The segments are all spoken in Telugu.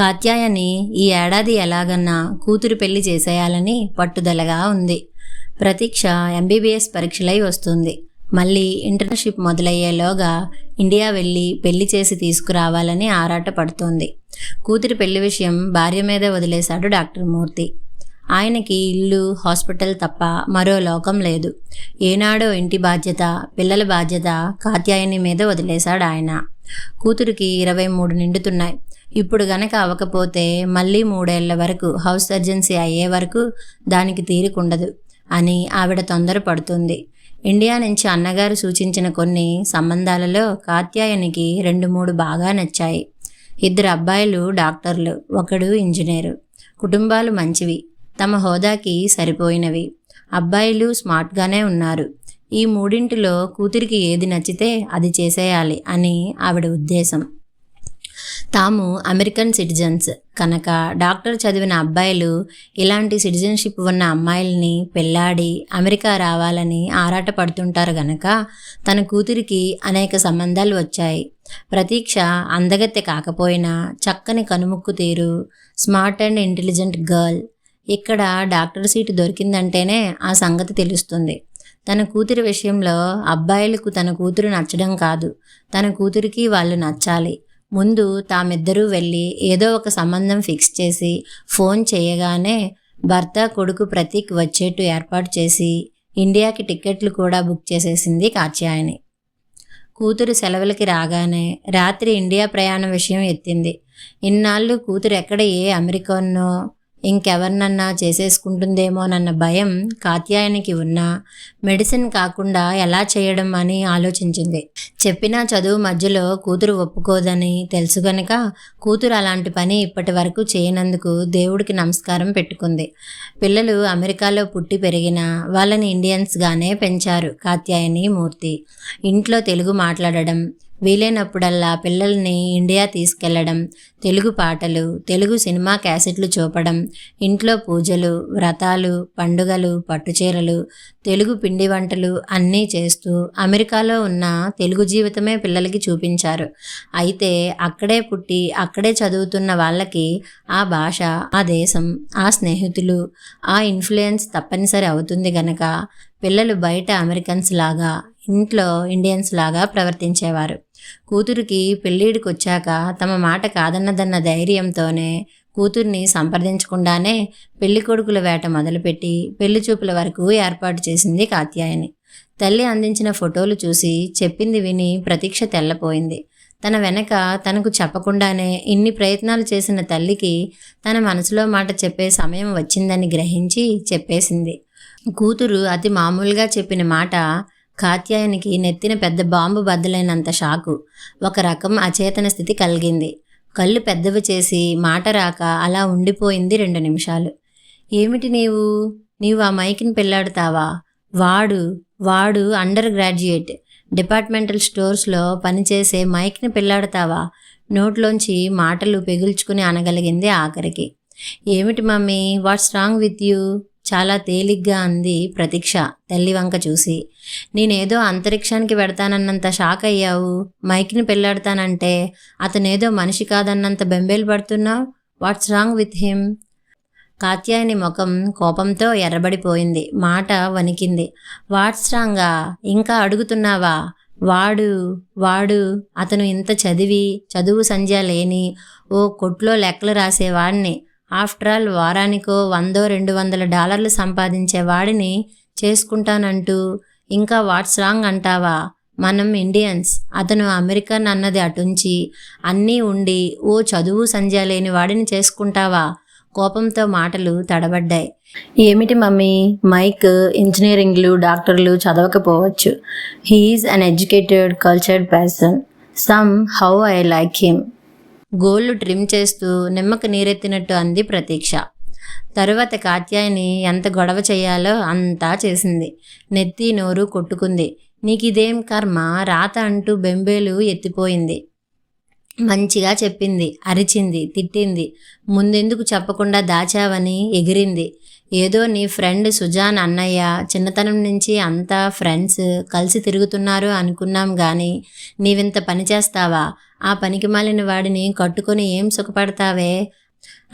కాత్యాయని ఈ ఏడాది ఎలాగన్నా కూతురు పెళ్ళి చేసేయాలని పట్టుదలగా ఉంది. ప్రతీక్ష ఎంబీబీఎస్ పరీక్షలై వస్తుంది. మళ్ళీ ఇంటర్న్షిప్ మొదలయ్యేలోగా ఇండియా వెళ్ళి పెళ్ళి చేసి తీసుకురావాలని ఆరాట పడుతోంది. కూతురి పెళ్ళి విషయం భార్య మీద వదిలేశాడు డాక్టర్ మూర్తి. ఆయనకి ఇల్లు హాస్పిటల్ తప్ప మరో లోకం లేదు. ఏనాడో ఇంటి బాధ్యత పిల్లల బాధ్యత కాత్యాయని మీద వదిలేశాడు ఆయన కూతురికి ఇరవై మూడు నిండుతున్నాయి. ఇప్పుడు గనక అవ్వకపోతే మళ్ళీ మూడేళ్ళ వరకు హౌస్ సర్జెన్సీ అయ్యే వరకు దానికి తీరికుండదు అని ఆవిడ తొందరపడుతుంది. ఇండియా నుంచి అన్నగారు సూచించిన కొన్ని సంబంధాలలో కాత్యాయనికి రెండు మూడు బాగా నచ్చాయి. ఇద్దరు అబ్బాయిలు డాక్టర్లు ఒకడు ఇంజనీరు. కుటుంబాలు మంచివి తమ హోదాకి సరిపోయినవి. అబ్బాయిలు స్మార్ట్గానే ఉన్నారు. ఈ మూడింటిలో కూతురికి ఏది నచ్చితే అది చేసేయాలి అని ఆవిడ ఉద్దేశం. తాము అమెరికన్ సిటిజన్స్ కనుక డాక్టర్ చదివిన అబ్బాయిలు ఇలాంటి సిటిజన్షిప్ ఉన్న అమ్మాయిల్ని పెళ్ళాడి అమెరికా రావాలని ఆరాట పడుతుంటారు గనక తన కూతురికి అనేక సంబంధాలు వచ్చాయి. ప్రతీక్ష అందగత్తె కాకపోయినా చక్కని కనుముక్కు తీరు స్మార్ట్ అండ్ ఇంటెలిజెంట్ గర్ల్. ఇక్కడ డాక్టర్ సీటు దొరికిందంటేనే ఆ సంగతి తెలుస్తుంది. తన కూతురి విషయంలో అబ్బాయిలకు తన కూతురు నచ్చడం కాదు. తన కూతురికి వాళ్ళు నచ్చాలి. ముందు తామిద్దరూ వెళ్ళి ఏదో ఒక సంబంధం ఫిక్స్ చేసి ఫోన్ చేయగానే భర్త కొడుకు ప్రతీక్ వచ్చేట్టు ఏర్పాటు చేసి ఇండియాకి టిక్కెట్లు కూడా బుక్ చేసేసింది కాత్యాయని కూతురు సెలవులకి రాగానే రాత్రి ఇండియా ప్రయాణం విషయం ఎత్తింది. ఇన్నాళ్ళు కూతురు ఎక్కడ ఏ అమెరికానో ఇంకెవరినన్నా చేసేసుకుంటుందేమోనన్న భయం కాత్యాయనికి ఉన్నా మెడిసిన్ కాకుండా ఎలా చేయడం అని ఆలోచించింది. చెప్పినా చదువు మధ్యలో కూతురు ఒప్పుకోదని తెలుసు గనక కూతురు అలాంటి పని ఇప్పటి వరకు చేయనందుకు దేవుడికి నమస్కారం పెట్టుకుంది. పిల్లలు అమెరికాలో పుట్టి పెరిగిన వాళ్ళని ఇండియన్స్గానే పెంచారు కాత్యాయని మూర్తి. ఇంట్లో తెలుగు మాట్లాడడం వీలైనప్పుడల్లా పిల్లల్ని ఇండియా తీసుకెళ్ళడం తెలుగు పాటలు తెలుగు సినిమా క్యాసెట్లు చూపడం ఇంట్లో పూజలు వ్రతాలు పండుగలు పట్టుచీరలు తెలుగు పిండి వంటలు అన్నీ చేస్తూ అమెరికాలో ఉన్న తెలుగు జీవితమే పిల్లలకి చూపించారు. అయితే అక్కడే పుట్టి అక్కడే చదువుతున్న వాళ్ళకి ఆ భాష ఆ దేశం ఆ స్నేహితులు ఆ ఇన్ఫ్లుయెన్స్ తప్పనిసరి అవుతుంది గనక పిల్లలు బయట అమెరికన్స్ లాగా ఇంట్లో ఇండియన్స్ లాగా ప్రవర్తించేవారు. కూతురికి పెళ్ళిడికి వచ్చాక తమ మాట కాదన్నదన్న ధైర్యంతోనే కూతుర్ని సంప్రదించకుండానే పెళ్ళి కొడుకుల వేట మొదలుపెట్టి పెళ్ళి చూపుల వరకు ఏర్పాటు చేసింది కాత్యాయని. తల్లి అందించిన ఫోటోలు చూసి చెప్పింది విని ప్రతీక్ష తెల్లపోయింది. తన వెనక తనకు చెప్పకుండానే ఇన్ని ప్రయత్నాలు చేసిన తల్లికి తన మనసులో మాట చెప్పే సమయం వచ్చిందని గ్రహించి చెప్పేసింది. కూతురు అతి మామూలుగా చెప్పిన మాట కాత్యాయనికి నెత్తిన పెద్ద బాంబు బద్దలైనంత షాకు. ఒక రకం అచేతన స్థితి కలిగింది. కళ్ళు పెద్దవి చేసి మాట రాక అలా ఉండిపోయింది రెండు నిమిషాలు. ఏమిటి నీవు? నీవు ఆ మైకిని పెళ్ళాడుతావా? వాడు వాడు అండర్ గ్రాడ్యుయేట్. డిపార్ట్మెంటల్ స్టోర్స్లో పనిచేసే మైక్ని పెళ్ళాడుతావా? నోట్లోంచి మాటలు పెగుల్చుకుని అనగలిగింది ఆఖరికి. ఏమిటి mummy? What's wrong with you? చాలా తేలిగ్గా అంది ప్రతీక్ష తల్లివంక చూసి. నేనేదో అంతరిక్షానికి పెడతానన్నంత షాక్ అయ్యావు? మైక్ని పెళ్ళాడతానంటే అతనేదో మనిషి కాదన్నంత బెంబేలు పడుతున్నావు? What's wrong with him? Katyayani ముఖం కోపంతో ఎర్రబడిపోయింది. మాట వణికింది. వాట్స్ రాంగా? ఇంకా అడుగుతున్నావా? వాడు వాడు అతను ఇంత చదివి చదువు సంధ్య లేని ఓ కొట్లో లెక్కలు రాసేవాడిని. ఆఫ్టర్ ఆల్ వారానికో వందో రెండు వందల డాలర్లు సంపాదించే వాడిని చేసుకుంటానంటూ ఇంకా వాట్స్ రాంగ్ అంటావా? మనం ఇండియన్స్. అతను అమెరికన్ అన్నది అటుంచి అన్నీ ఉండి ఓ చదువు సంధ్య లేని వాడిని చేసుకుంటావా? కోపంతో మాటలు తడబడ్డాయి. ఏమిటి మమ్మీ? మైక్ ఇంజనీరింగ్లు డాక్టర్లు చదవకపోవచ్చు. He's uneducated cultured person somehow I like him గోళ్ళు ట్రిమ్ చేస్తూ నిమ్మకు నీరెత్తినట్టు అంది ప్రతీక్ష. తరువాత కాత్యాయని ఎంత గొడవ చేయాలో అంతా చేసింది. నెత్తి నోరు కొట్టుకుంది. నీకిదేం కర్మ? రాత అంటూ బెంబేలు ఎత్తిపోయింది. మంచిగా చెప్పింది అరిచింది తిట్టింది. ముందెందుకు చెప్పకుండా దాచావని ఎగిరింది. ఏదో నీ ఫ్రెండ్ సుజాన్ అన్నయ్య చిన్నతనం నుంచి అంతా ఫ్రెండ్స్ కలిసి తిరుగుతున్నారు అనుకున్నాం కానీ నీవింత పని చేస్తావా? ఆ పనికి మాలిన వాడిని కట్టుకొని ఏం సుఖపడతావే?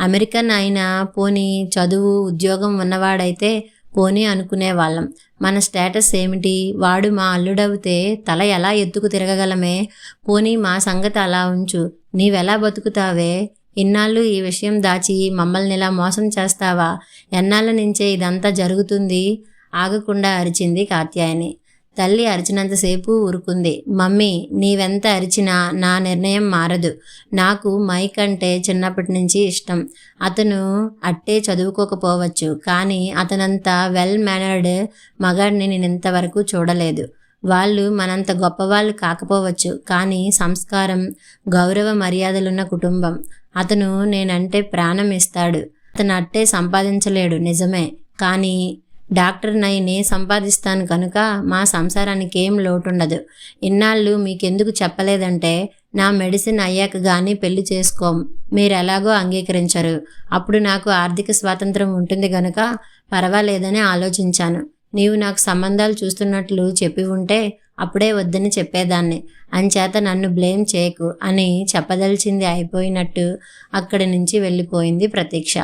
అమెరికన్ అయినా పోనీ చదువు ఉద్యోగం ఉన్నవాడైతే పోనీ అనుకునేవాళ్ళం. మన స్టేటస్ ఏమిటి? వాడు మా అల్లుడవుతే తల ఎలా ఎత్తుకు తిరగగలమే? పోనీ మా సంగతి అలా ఉంచు. నీవెలా బతుకుతావే? ఇన్నాళ్ళు ఈ విషయం దాచి మమ్మల్ని ఇలా మోసం చేస్తావా? ఎన్నాళ్ళ నుంచే ఇదంతా జరుగుతుంది? ఆగకుండా అరిచింది కాత్యాయని. తల్లి అరిచినంతసేపు ఊరుకుంది. మమ్మీ నీవెంత అరిచినా నా నిర్ణయం మారదు. నాకు మైక్ అంటే చిన్నప్పటి నుంచి ఇష్టం. అతను అట్టే చదువుకోకపోవచ్చు. కానీ అతనంత వెల్ మేనర్డ్ మగాడిని నేను ఇంతవరకు చూడలేదు. వాళ్ళు మనంత గొప్పవాళ్ళు కాకపోవచ్చు. కానీ సంస్కారం గౌరవ మర్యాదలున్న కుటుంబం. అతను నేనంటే ప్రాణం ఇస్తాడు. అతను అట్టే సంపాదించలేడు. నిజమే. కానీ డాక్టర్ నైని సంపాదిస్తాను కనుక మా సంసారానికి ఏం లోటుండదు. ఇన్నాళ్ళు మీకెందుకు చెప్పలేదంటే నా మెడిసిన్ అయ్యాక కానీ పెళ్ళి చేసుకోం. మీరు ఎలాగో అంగీకరించరు. అప్పుడు నాకు ఆర్థిక స్వాతంత్రం ఉంటుంది గనుక పర్వాలేదని ఆలోచించాను. నీవు నాకు సంబంధాలు చూస్తున్నట్లు చెప్పి ఉంటే అప్పుడే వద్దని చెప్పేదాన్ని. అంచేత నన్ను బ్లేమ్ చేయకు అని చెప్పదలిచింది అయిపోయినట్టు అక్కడి నుంచి వెళ్ళిపోయింది ప్రతీక్ష.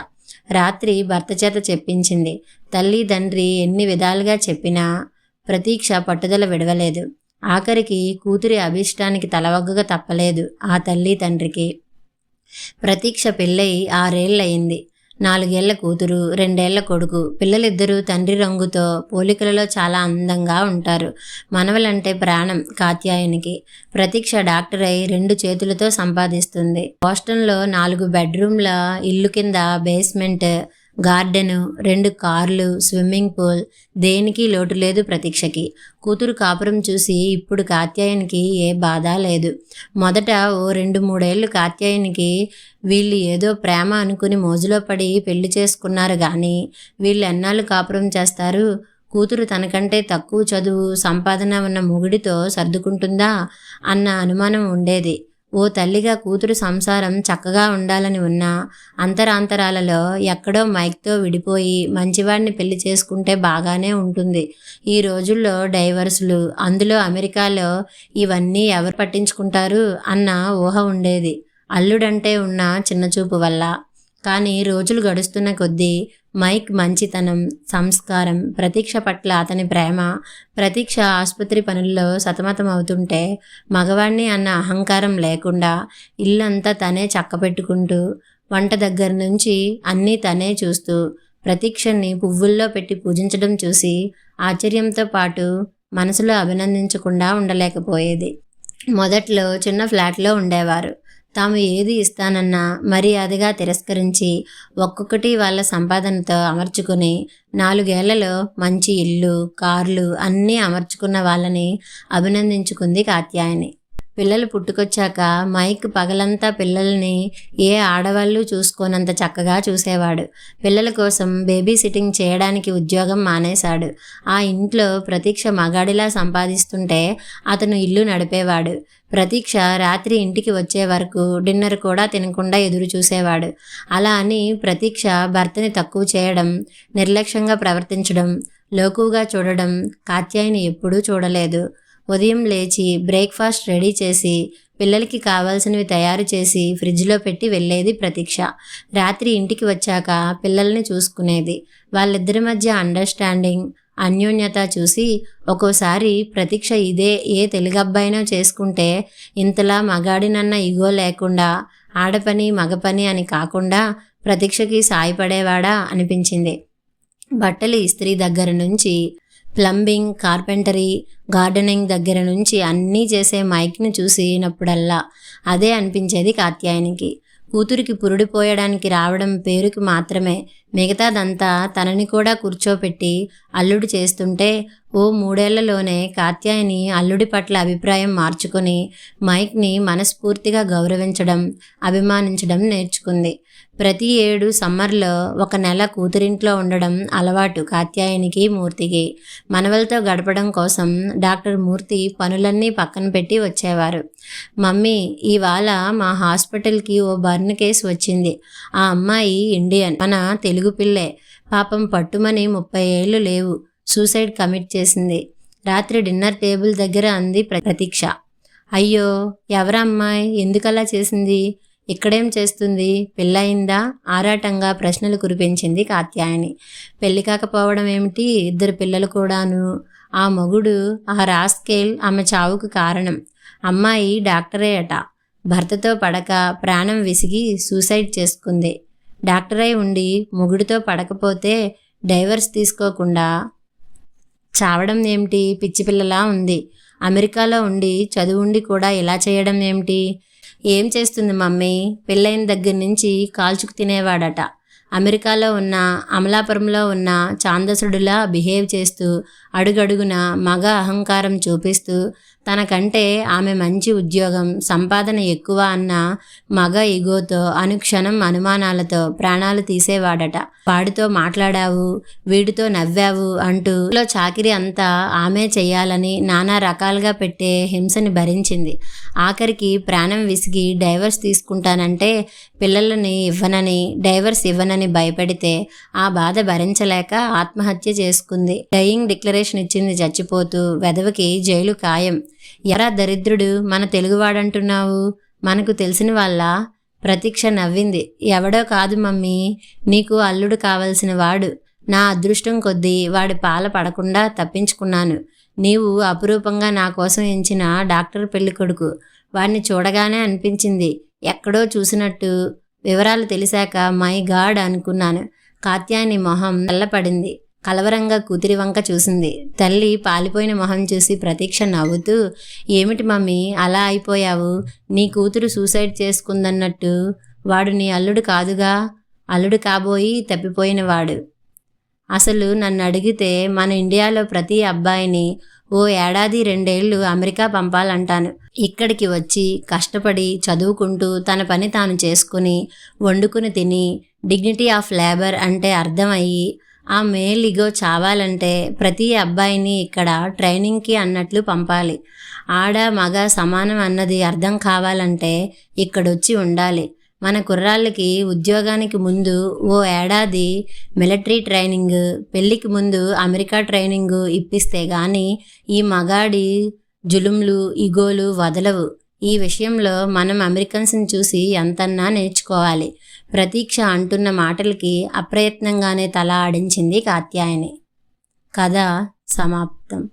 రాత్రి భర్త చేత చెప్పించింది తల్లి తండ్రి ఎన్ని విధాలుగా చెప్పినా ప్రతీక్ష పట్టుదల విడవలేదు. ఆఖరికి కూతురి అభిష్టానికి తలవగ్గగా తప్పలేదు ఆ తల్లి తండ్రికి. ప్రతీక్ష పెళ్ళై ఆరేళ్ళయింది. నాలుగేళ్ళ కూతురు రెండేళ్ళ కొడుకు. పిల్లలిద్దరూ తండ్రి రంగుతో పోలికలలో చాలా అందంగా ఉంటారు. మనవలంటే ప్రాణం కాత్యాయనికి. ప్రతీక్ష డాక్టర్ అయి రెండు చేతులతో సంపాదిస్తుంది. బోస్టన్లో నాలుగు బెడ్రూమ్ల ఇల్లు కింద బేస్మెంట్ గార్డెను రెండు కార్లు స్విమ్మింగ్ పూల్ దేనికి లోటు లేదు ప్రతీక్షకి. కూతురు కాపురం చూసి ఇప్పుడు కాత్యాయనికి ఏ బాధ లేదు. మొదట ఓ రెండు మూడేళ్ళు కాత్యాయనికి వీళ్ళు ఏదో ప్రేమ అనుకుని మోజులో పడి పెళ్ళి చేసుకున్నారు కానీ వీళ్ళు ఎన్నాళ్ళు కాపురం చేస్తారు? కూతురు తనకంటే తక్కువ చదువు సంపాదన ఉన్న మొగుడితో సర్దుకుంటుందా? అన్న అనుమానం ఉండేది. ఓ తల్లిగా కూతురు సంసారం చక్కగా ఉండాలని ఉన్నా అంతరాంతరాలలో ఎక్కడో మైక్తో విడిపోయి మంచివాడిని పెళ్ళి చేసుకుంటే బాగానే ఉంటుంది. ఈ రోజుల్లో డైవర్సులు అందులో అమెరికాలో ఇవన్నీ ఎవరు పట్టించుకుంటారు అన్న ఊహ ఉండేది. అల్లుడంటే ఉన్న చిన్నచూపు వల్ల. కానీ రోజులు గడుస్తున్న కొద్దీ మైక్ మంచితనం సంస్కారం ప్రతీక్ష పట్ల అతని ప్రేమ ప్రతీక్ష ఆసుపత్రి పనుల్లో సతమతం అవుతుంటే మగవాణ్ణి అన్న అహంకారం లేకుండా ఇల్లంతా తనే చక్కపెట్టుకుంటూ వంట దగ్గర నుంచి అన్నీ తనే చూస్తూ ప్రతీక్షని పువ్వుల్లో పెట్టి పూజించడం చూసి ఆశ్చర్యంతో పాటు మనసులో అభినందించకుండా ఉండలేకపోయేది. మొదట్లో చిన్న ఫ్లాట్లో ఉండేవారు. తాము ఏది ఇస్తానన్నా మర్యాదగా తిరస్కరించి ఒక్కొక్కటి వాళ్ళ సంపాదనతో అమర్చుకుని నాలుగేళ్ళలో మంచి ఇల్లు కార్లు అన్నీ అమర్చుకున్న వాళ్ళని అభినందించుకుంది కాత్యాయని. పిల్లలు పుట్టుకొచ్చాక మైక్ పగలంతా పిల్లల్ని ఏ ఆడవాళ్ళు చూసుకోనంత చక్కగా చూసేవాడు. పిల్లల కోసం బేబీ సిట్టింగ్ చేయడానికి ఉద్యోగం మానేశాడు. ఆ ఇంట్లో ప్రతీక్ష మగాడిలా సంపాదిస్తుంటే అతను ఇల్లు నడిపేవాడు. ప్రతీక్ష రాత్రి ఇంటికి వచ్చే వరకు డిన్నర్ కూడా తినకుండా ఎదురు చూసేవాడు. అలా అని ప్రతీక్ష భర్తని తక్కువ చేయడం నిర్లక్ష్యంగా ప్రవర్తించడం లోకుగా చూడడం కాత్యాయని ఎప్పుడూ చూడలేదు. ఉదయం లేచి బ్రేక్ఫాస్ట్ రెడీ చేసి పిల్లలకి కావాల్సినవి తయారు చేసి ఫ్రిడ్జ్లో పెట్టి వెళ్ళేది ప్రతీక్ష. రాత్రి ఇంటికి వచ్చాక పిల్లల్ని చూసుకునేది. వాళ్ళిద్దరి మధ్య అండర్స్టాండింగ్ అన్యోన్యత చూసి ఒక్కోసారి ప్రతీక్ష ఇదే ఏ తెలుగబ్బాయినో చేసుకుంటే ఇంతలా మగాడినన్న ఇగో లేకుండా ఆడపని మగపని అని కాకుండా ప్రతీక్షకి సాయపడేవాడా అనిపించింది. బట్టలు ఇస్త్రీ దగ్గర నుంచి ప్లంబింగ్ కార్పెంటరీ గార్డెనింగ్ దగ్గర నుంచి అన్నీ చేసే మైక్ని చూసినప్పుడల్లా అదే అనిపించేది కాత్యాయనికి. కూతురికి పురుడిపోయడానికి రావడం పేరుకి మాత్రమే మిగతాదంతా తనని కూడా కూర్చోపెట్టి అల్లుడు చేస్తుంటే ఓ మూడేళ్ళలోనే కాత్యాయని అల్లుడి పట్ల అభిప్రాయం మార్చుకుని మైక్ని మనస్ఫూర్తిగా గౌరవించడం అభిమానించడం నేర్చుకుంది. ప్రతి ఏడు సమ్మర్లో ఒక నెల కూతురింట్లో ఉండడం అలవాటు కాత్యాయనికి మూర్తికి. మనవలతో గడపడం కోసం డాక్టర్ మూర్తి పనులన్నీ పక్కన పెట్టి వచ్చేవారు. మమ్మీ ఇవాళ మా హాస్పిటల్కి ఓ బర్న్ కేసు వచ్చింది. ఆ అమ్మాయి ఇండియన్ మన తెలుగు పిల్లే. పాపం పట్టుమని ముప్పై ఏళ్ళు లేవు. సూసైడ్ కమిట్ చేసింది. రాత్రి డిన్నర్ టేబుల్ దగ్గర అంది ప్రతీక్ష. అయ్యో ఎవరమ్మాయి ఎందుకలా చేసింది? ఇక్కడేం చేస్తుంది? పెళ్ళయిందా? ఆరాటంగా ప్రశ్నలు కురిపించింది కాత్యాయని. పెళ్ళి కాకపోవడం ఏమిటి? ఇద్దరు పిల్లలు కూడాను. ఆ మొగుడు ఆ రాస్కేల్ ఆమె చావుకు కారణం. అమ్మాయి డాక్టరే అట. భర్తతో పడక ప్రాణం విసిగి సూసైడ్ చేసుకుంది. డాక్టరై ఉండి మొగుడితో పడకపోతే డైవర్స్ తీసుకోకుండా చావడం ఏమిటి? పిచ్చి పిల్లలా ఉంది. అమెరికాలో ఉండి చదువుండి కూడా ఇలా చేయడం ఏమిటి? ఏం చేస్తుంది మమ్మీ? పెళ్ళైన దగ్గర నుంచి కాల్చుకు తినేవాడట. అమెరికాలో ఉన్న అమలాపురంలో ఉన్న చాందసుడులా బిహేవ్ చేస్తూ అడుగడుగున మగ అహంకారం చూపిస్తూ తనకంటే ఆమె మంచి ఉద్యోగం సంపాదన ఎక్కువ అన్న మగ ఇగోతో అనుక్షణం అనుమానాలతో ప్రాణాలు తీసేవాడట. వాడితో మాట్లాడావు వీడితో నవ్వావు అంటూ లో చాకిరి అంతా ఆమె చెయ్యాలని నానా రకాలుగా పెట్టే హింసని భరించింది. ఆఖరికి ప్రాణం విసిగి డైవర్స్ తీసుకుంటానంటే పిల్లలని ఇవ్వనని డైవర్స్ ఇవ్వనని భయపడితే ఆ బాధ భరించలేక ఆత్మహత్య చేసుకుంది. డయింగ్ డిక్లరేషన్ ఇచ్చింది చచ్చిపోతూ వెధవకి జైలు ఖాయం. ఎరా దరిద్రుడు మన తెలుగువాడంటున్నావు. మనకు తెలిసిన వాళ్ళ ప్రతీక్ష నవ్వింది. ఎవడో కాదు మమ్మీ నీకు అల్లుడు కావలసిన వాడు. నా అదృష్టం కొద్దీ వాడి పాల పడకుండా తప్పించుకున్నాను. నీవు అపురూపంగా నా కోసం ఎంచిన డాక్టర్ పెళ్ళి కొడుకు. వాడిని చూడగానే అనిపించింది. ఎక్కడో చూసినట్టు వివరాలు తెలిసాక మై గాడ్ అనుకున్నాను. కాత్యాని మొహం తెల్లపడింది కలవరంగా కూతురి వంక చూసింది. తల్లి పాలిపోయిన మొహం చూసి ప్రతీక్ష నవ్వుతూ ఏమిటి మమ్మీ అలా అయిపోయావు? నీ కూతురు సూసైడ్ చేసుకుందన్నట్టు. వాడు నీ అల్లుడు కాదుగా? అల్లుడు కాబోయి తప్పిపోయినవాడు అసలు నన్ను అడిగితే మన ఇండియాలో ప్రతి అబ్బాయిని ఓ ఏడాది రెండేళ్ళు అమెరికా పంపాలంటాను. ఇక్కడికి వచ్చి కష్టపడి చదువుకుంటూ తన పని తాను చేసుకుని వండుకుని తిని డిగ్నిటీ ఆఫ్ లేబర్ అంటే అర్థమయ్యి ఆ మేల్ ఇగో చావాలంటే ప్రతి అబ్బాయిని ఇక్కడ ట్రైనింగ్కి అన్నట్లు పంపాలి. ఆడ మగ సమానం అన్నది అర్థం కావాలంటే ఇక్కడొచ్చి ఉండాలి. మన కుర్రాళ్ళకి ఉద్యోగానికి ముందు ఓ ఏడాది మిలిటరీ ట్రైనింగ్ పెళ్ళికి ముందు అమెరికా ట్రైనింగ్ ఇప్పిస్తే గాని ఈ మగాడి జులుంలు ఇగోలు వదలవు. ఈ విషయంలో మనం అమెరికన్స్ని చూసి ఎంతన్నా నేర్చుకోవాలి. ప్రతీక్ష అంటున్న మాటలకి అప్రయత్నంగానే తల ఆడించింది కాత్యాయని. కథ సమాప్తం.